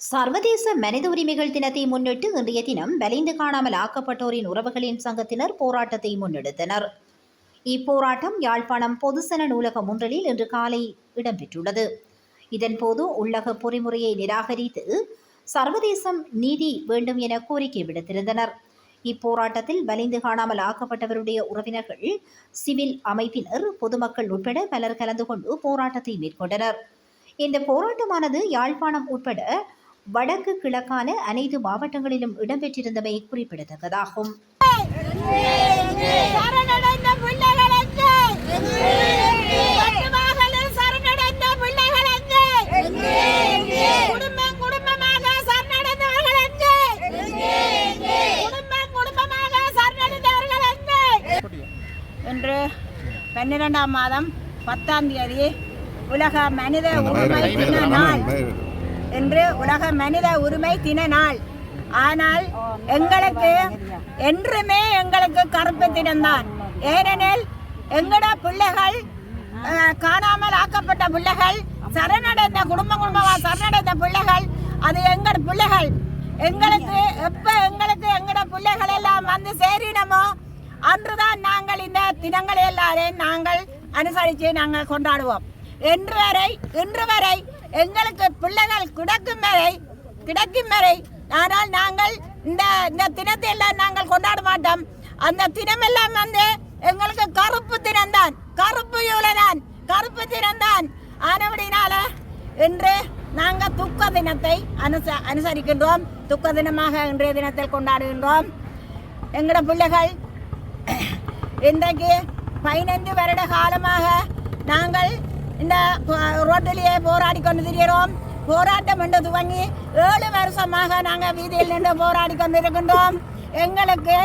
சர்வதேச மனித உரிமைகள் தினத்தை முன்னிட்டு இன்றைய தினம் வலிந்து காணாமல் ஆக்கப்பட்டோரின் உறவுகளின் சங்கத்தினர் போராட்டத்தை முன்னெடுத்தனர். இப்போராட்டம் யாழ்ப்பாணம் பொதுசன நூலக முன்றலில் இன்று காலை இடம்பெற்றுள்ளது. இதன்போது உள்ளக பொறிமுறையை நிராகரித்து சர்வதேசம் நீதி வேண்டும் என கோரிக்கை விடுத்திருந்தனர். இப்போராட்டத்தில் வலிந்து காணாமல் ஆக்கப்பட்டவருடைய உறவினர்கள் சிவில் அமைப்பினர் பொதுமக்கள் உட்பட பலர் கலந்து கொண்டு போராட்டத்தை மேற்கொண்டனர். இந்த போராட்டமானது யாழ்ப்பாணம் உட்பட வடக்கு கிழக்கான அனைத்து மாவட்டங்களிலும் இடம்பெற்றிருந்தமை குறிப்பிடத்தக்கதாகும். சரணடைந்த பிள்ளைகளுக்கு பட்டுவாகலில் சரணடைந்த பிள்ளைகளுக்கு குடும்பம் குடும்பமாக சரணடைந்தவர்களுக்கு குடும்பம் குடும்பமாக சரணடைந்தவர்களுக்கு இன்று பன்னிரெண்டாம் மாதம் பத்தாம் தேதி உலக மனித உரிமை தின நாள். என்று உலக மனித உரிமை தின நாள். ஆனால் எங்களுக்கு என்றுமே எங்களுக்கு கருப்பு தினம்தான். ஏனெனில் எங்கட பிள்ளைகள் காணாமல் ஆக்கப்பட்ட பிள்ளைகள் சரணடைந்த குடும்ப குடும்பமாக சரணடைந்த பிள்ளைகள் அது எங்கள் பிள்ளைகள். எங்களுக்கு எப்போ எங்களுக்கு எங்கட பிள்ளைகள் எல்லாம் வந்து சேரினமோ அன்றுதான் நாங்கள் இந்த தினங்களை எல்லாரையும் நாங்கள் அனுசரித்து நாங்கள் கொண்டாடுவோம். இன்று வரை இன்று வரை எங்களுக்கு பிள்ளைகள் கிடக்கும் வரை கிடைக்கும் வரை ஆனால் நாங்கள் இந்த இந்த தினத்தை எல்லாம் நாங்கள் கொண்டாட மாட்டோம். அந்த தினமெல்லாம் வந்து எங்களுக்கு கருப்பு தினம்தான். கருப்பு யூலதான். கருப்பு தினம்தான். ஆனபடினால இன்று நாங்கள் துக்க தினத்தை அனுச அனுசரிக்கின்றோம். துக்க தினமாக இன்றைய தினத்தில் கொண்டாடுகின்றோம். எங்களோட பிள்ளைகள் இன்றைக்கு பதினைந்து வருட காலமாக நாங்கள் இந்த ரோட்டிலேயே போராடி கொண்டு திரிகிறோம். போராட்டம் என்று துவங்கி ஏழு வருஷமாக நாங்கள் வீதியில் நின்று போராடி கொண்டிருக்கின்றோம். எங்களுக்கு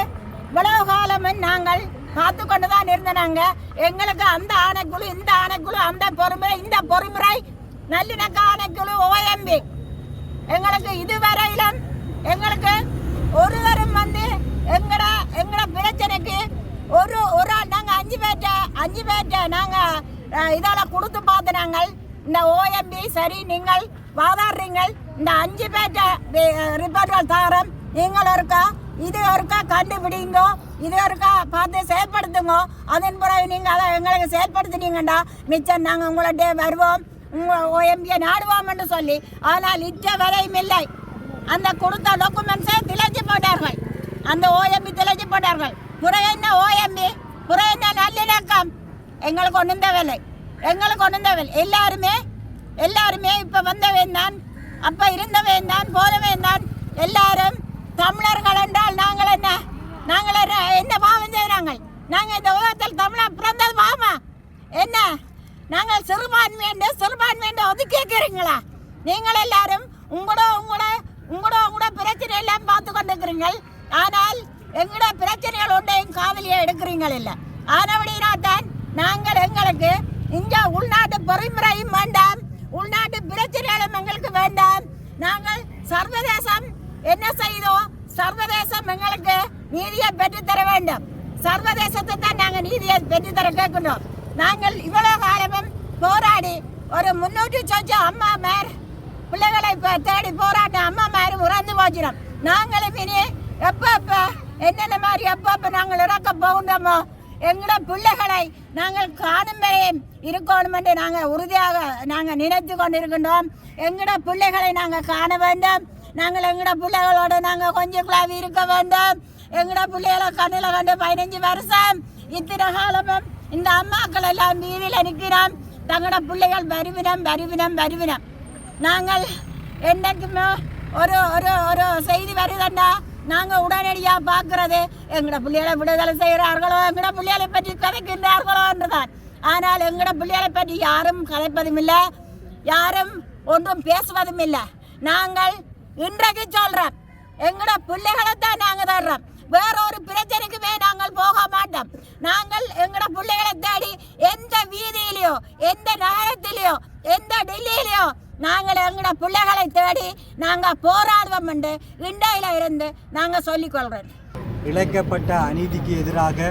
இவ்வளவு காலமும் நாங்கள் பார்த்து கொண்டு தான் இருந்தனாங்க எங்களுக்கு அந்த ஆணைக்குழு இந்த ஆணைக்குழு அந்த பொறுமுறை இந்த பொறுமுறை நல்லிணக்க ஆணைக்குழு ஓஎம்பி. எங்களுக்கு இதுவரையிலும் எங்களுக்கு ஒருவரும் வந்து எங்கட எங்கட பிரச்சனைக்கு ஒரு ஒரு ஆள் அஞ்சு பேர்ட்ட அஞ்சு பேர்ட்ட நாங்கள் இதால கொடுத்து பார்த்து நாங்கள் இந்த ஓஎம்பி சரி நீங்கள் வாதாடுறீங்கள். இந்த அஞ்சு பேர்ட்ட ரிப்போர்ட்கள் தாரம். நீங்கள் இருக்கா இது இருக்கா கண்டுபிடிங்க இது இருக்கா பார்த்து செயல்படுத்துங்க. அதன் பிறகு நீங்கள் அதை எங்களுக்கு செயல்படுத்தினீங்கண்டா மிச்சம் நாங்கள் உங்கள்கிட்ட வருவோம். உங்கள் ஓஎம்பியை நாடுவோம் என்று சொல்லி. ஆனால் இற்ற வரையும் இல்லை. அந்த கொடுத்த டாக்குமெண்ட்ஸை திளைச்சு போட்டார்கள். அந்த ஓஎம்பி திளைச்சு போட்டார்கள். புற என்ன ஓஎம்பி புற என்ன நல்லிணக்கம்? எங்களுக்கு ஒன்றும் தேவையில்லை. எங்களுக்கு ஒன்றும் தேவையில்லை. எல்லாருமே எல்லாருமே இப்போ வந்த வேண்டான் அப்போ இருந்த வேண்டான் போனவன் வேண்டான் எல்லாரும் தமிழர்கள் என்றால் நாங்கள் என்ன? நாங்கள் என்ன பாவம் செய்கிறாங்க நாங்கள்? இந்த உலகத்தில் தமிழாக பிறந்தது பாவமா? என்ன? நாங்கள் சிறுபான்மை என்று ஒதுக்கி இருக்கிறீங்களா நீங்கள் எல்லாரும் உங்களோட உங்களோட உங்களோட உங்களோட பிரச்சனை எல்லாம் பார்த்து கொண்டிருக்கிறீங்கள் ஆனால் எங்களோட பிரச்சனைகள் ஒன்றையும் காதலியை எடுக்கிறீங்கள் இல்லை. ஆனபடினா தான் நாங்கள் எங்களுக்கு இங்க உள்நாட்டு பொறிமுறையும் வேண்டாம் உள்நாட்டு பிரச்சனைகளும் எங்களுக்கு வேண்டாம். நாங்கள் சர்வதேசம் என்ன செய்தோம் சர்வதேசம் எங்களுக்கு நீதியை பெற்றுத்தர வேண்டும். சர்வதேசத்தை தான் நாங்கள் நீதியை பெற்றுத்தர கேட்கணும் நாங்கள் இவ்வளோ காலமும் போராடி ஒரு முன்னூற்றி சொச்சம் அம்மா மேர் பிள்ளைகளை தேடி போராடின அம்மா மாதிரி உறந்து போச்சிடும். நாங்களும் இனி எப்போ எப்போ என்னென்ன மாதிரி எப்போ எப்போ நாங்கள் இறக்க போகின்றோமோ எங்களோட பிள்ளைகளை நாங்கள் காணும் வரையும் இருக்கணும் என்று நாங்கள் உறுதியாக நாங்கள் நினைத்து கொண்டிருக்கின்றோம். எங்களோட பிள்ளைகளை நாங்கள் காண வேண்டும். நாங்கள் எங்களோட பிள்ளைகளோடு நாங்கள் கொஞ்சம் குழாவி இருக்க வேண்டும். எங்களோட பிள்ளைகளை கண்ணில் கண்டு பதினஞ்சு வருஷம். இத்தனை காலமும் இந்த அம்மாக்கள் எல்லாம் வீதியில் நிற்கிறோம். தங்களோட பிள்ளைகள் வருவினம் வருவினம் வருவினம். நாங்கள் என்னைக்குமே ஒரு ஒரு ஒரு செய்தி வருதண்டா? நாங்கள் உடனடியாக பார்க்கறது எங்களோட பிள்ளைகளை விடுதலை செய்கிறார்களோ எங்களோட பிள்ளைகளை பற்றி கதைக்கின்றார்களோ என்றுதான். ஆனால் எங்களோட பிள்ளைகளை பற்றி யாரும் கதைப்பதும் இல்லை யாரும் ஒன்றும் பேசுவதும் இல்லை நாங்கள் இன்றைக்கு சொல்கிறோம் எங்களோட பிள்ளைகளை தான் நாங்கள் தர்றோம். வேற ஒரு பிரச்சனைக்குமே நாங்கள் போக மாட்டோம். நாங்கள் எங்களோட பிள்ளைகளை தேடி எந்த வீதியிலையோ எந்த நகரத்திலேயோ எந்த டெல்லியிலையோ நாங்கள் எங்களோட பிள்ளைகளை தேடி நாங்கள் போராடுவோம் என்று இண்டையில் இருந்து நாங்கள் சொல்லிக்கொள்கிறோம் இழைக்கப்பட்ட அநீதிக்கு எதிராக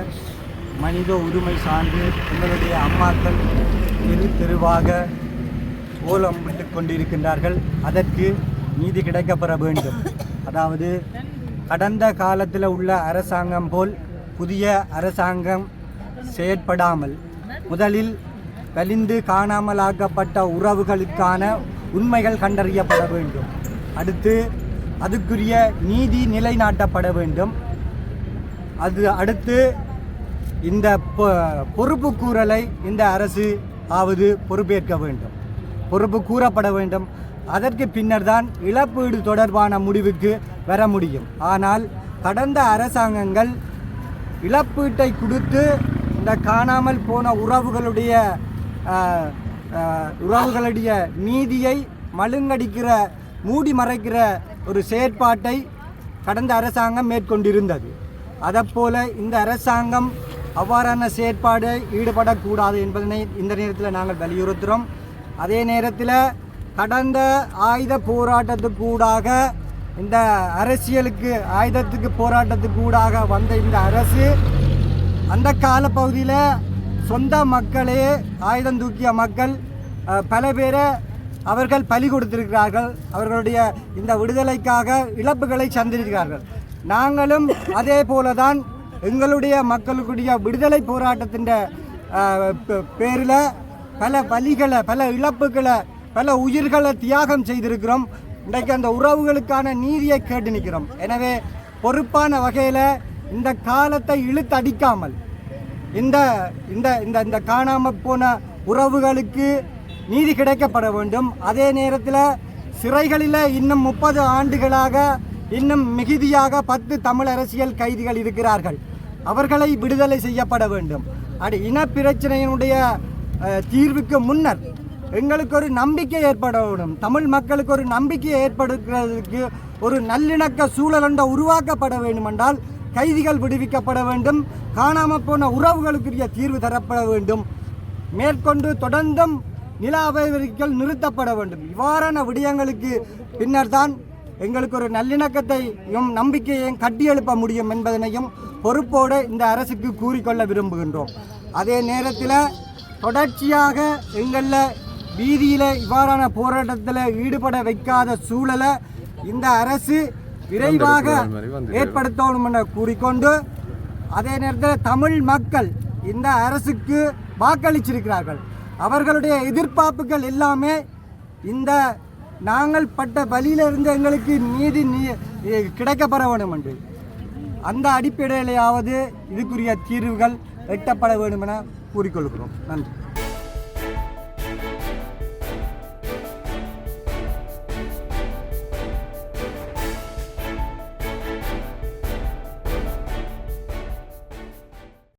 மனித உரிமை சார்ந்து எங்களுடைய அம்மாக்கள் தெரு தெருவாக ஓலம் விட்டு கொண்டிருக்கின்றார்கள். அதற்கு நீதி கிடைக்கப்பெற வேண்டும். அதாவது கடந்த காலத்தில் உள்ள அரசாங்கம் போல் புதிய அரசாங்கம் செயற்படாமல் முதலில் வலிந்து காணாமலாக்கப்பட்ட உறவுகளுக்கான உண்மைகள் கண்டறியப்பட வேண்டும். அடுத்து அதுக்குரிய நீதி நிலைநாட்டப்பட வேண்டும். அது அடுத்து இந்த பொ- பொறுப்பு கூறலை இந்த அரசு ஆவது பொறுப்பேற்க வேண்டும். பொறுப்பு கூறப்பட வேண்டும். அதற்கு பின்னர் தான் இழப்பீடு தொடர்பான முடிவுக்கு வர முடியும். ஆனால் கடந்த அரசாங்கங்கள் இழப்பீட்டை கொடுத்து இந்த காணாமல் போன உறவுகளுடைய உறவுகளுடைய நீதியை மழுங்கடிக்கிற மூடி மறைக்கிற ஒரு செயற்பாட்டை கடந்த அரசாங்கம் மேற்கொண்டிருந்தது. அதைப்போல இந்த அரசாங்கம் அவ்வாறான செயற்பாடு ஈடுபடக்கூடாது என்பதனை இந்த நேரத்தில் நாங்கள் வலியுறுத்துகிறோம் அதே நேரத்தில் கடந்த ஆயுத போராட்டத்துக்கூடாக இந்த அரசியலுக்கு ஆயுதத்துக்கு போராட்டத்துக்கூடாக வந்த இந்த அரசு அந்த காலப்பகுதியில் சொந்த மக்களே ஆயுதம் தூக்கிய மக்கள் பல பேரை அவர்கள் பலி கொடுத்திருக்கிறார்கள். அவர்களுடைய இந்த விடுதலைக்காக இழப்புகளை சந்திருக்கிறார்கள் நாங்களும் அதே போல தான் எங்களுடைய மக்களுடைய விடுதலை போராட்டத்தின் பேரில் பல பலிகளை பல இழப்புகளை பல உயிர்களை தியாகம் செய்திருக்கிறோம். இன்றைக்கு அந்த உறவுகளுக்கான நீதியை கேட்டு நிற்கிறோம். எனவே பொறுப்பான வகையில் இந்த காலத்தை இழுத்தடிக்காமல் இந்த இந்த இந்த இந்த காணாமல் போன உறவுகளுக்கு நீதி கிடைக்கப்பட வேண்டும். அதே நேரத்தில் சிறைகளில் இன்னும் முப்பது ஆண்டுகளாக இன்னும் மிகுதியாக பத்து தமிழ் அரசியல் கைதிகள் இருக்கிறார்கள். அவர்களை விடுதலை செய்யப்பட வேண்டும். அடி இன பிரச்சனையினுடைய தீர்வுக்கு முன்னர் எங்களுக்கு ஒரு நம்பிக்கை ஏற்பட வேண்டும். தமிழ் மக்களுக்கு ஒரு நம்பிக்கையை ஏற்படுத்துறதுக்கு ஒரு நல்லிணக்க சூழல் ஒன்றை உருவாக்கப்பட வேண்டுமென்றால் கைதிகள் விடுவிக்கப்பட வேண்டும். காணாமல் போன உறவுகளுக்குரிய தீர்வு தரப்பட வேண்டும். மேற்கொண்டு தொடர்ந்தும் நில அபிவிருத்திகள் நிறுத்தப்பட வேண்டும். இவ்வாறான விடயங்களுக்கு பின்னர் தான் எங்களுக்கு ஒரு நல்லிணக்கத்தையும் நம்பிக்கையையும் கட்டியெழுப்ப முடியும் என்பதனையும் பொறுப்போடு இந்த அரசுக்கு கூறிக்கொள்ள விரும்புகின்றோம். அதே நேரத்தில் தொடர்ச்சியாக எங்களில் வீதியில் இவ்வாறான போராட்டத்தில் ஈடுபட வைக்காத சூழலை இந்த அரசு விரைவாக ஏற்படுத்தணும் என கூறிக்கொண்டு அதே நேரத்தில் தமிழ் மக்கள் இந்த அரசுக்கு வாக்களிச்சிருக்கிறார்கள். அவர்களுடைய எதிர்பார்ப்புகள் எல்லாமே இந்த நாங்கள் பட்ட வழியிலிருந்து எங்களுக்கு நீதி நீ- கிடைக்கப்பெற வேண்டும் என்று அந்த அடிப்படையிலேயாவது இதுக்குரிய தீர்வுகள் எட்டப்பட வேண்டும் என கூறிக்கொள்கிறோம். நன்றி.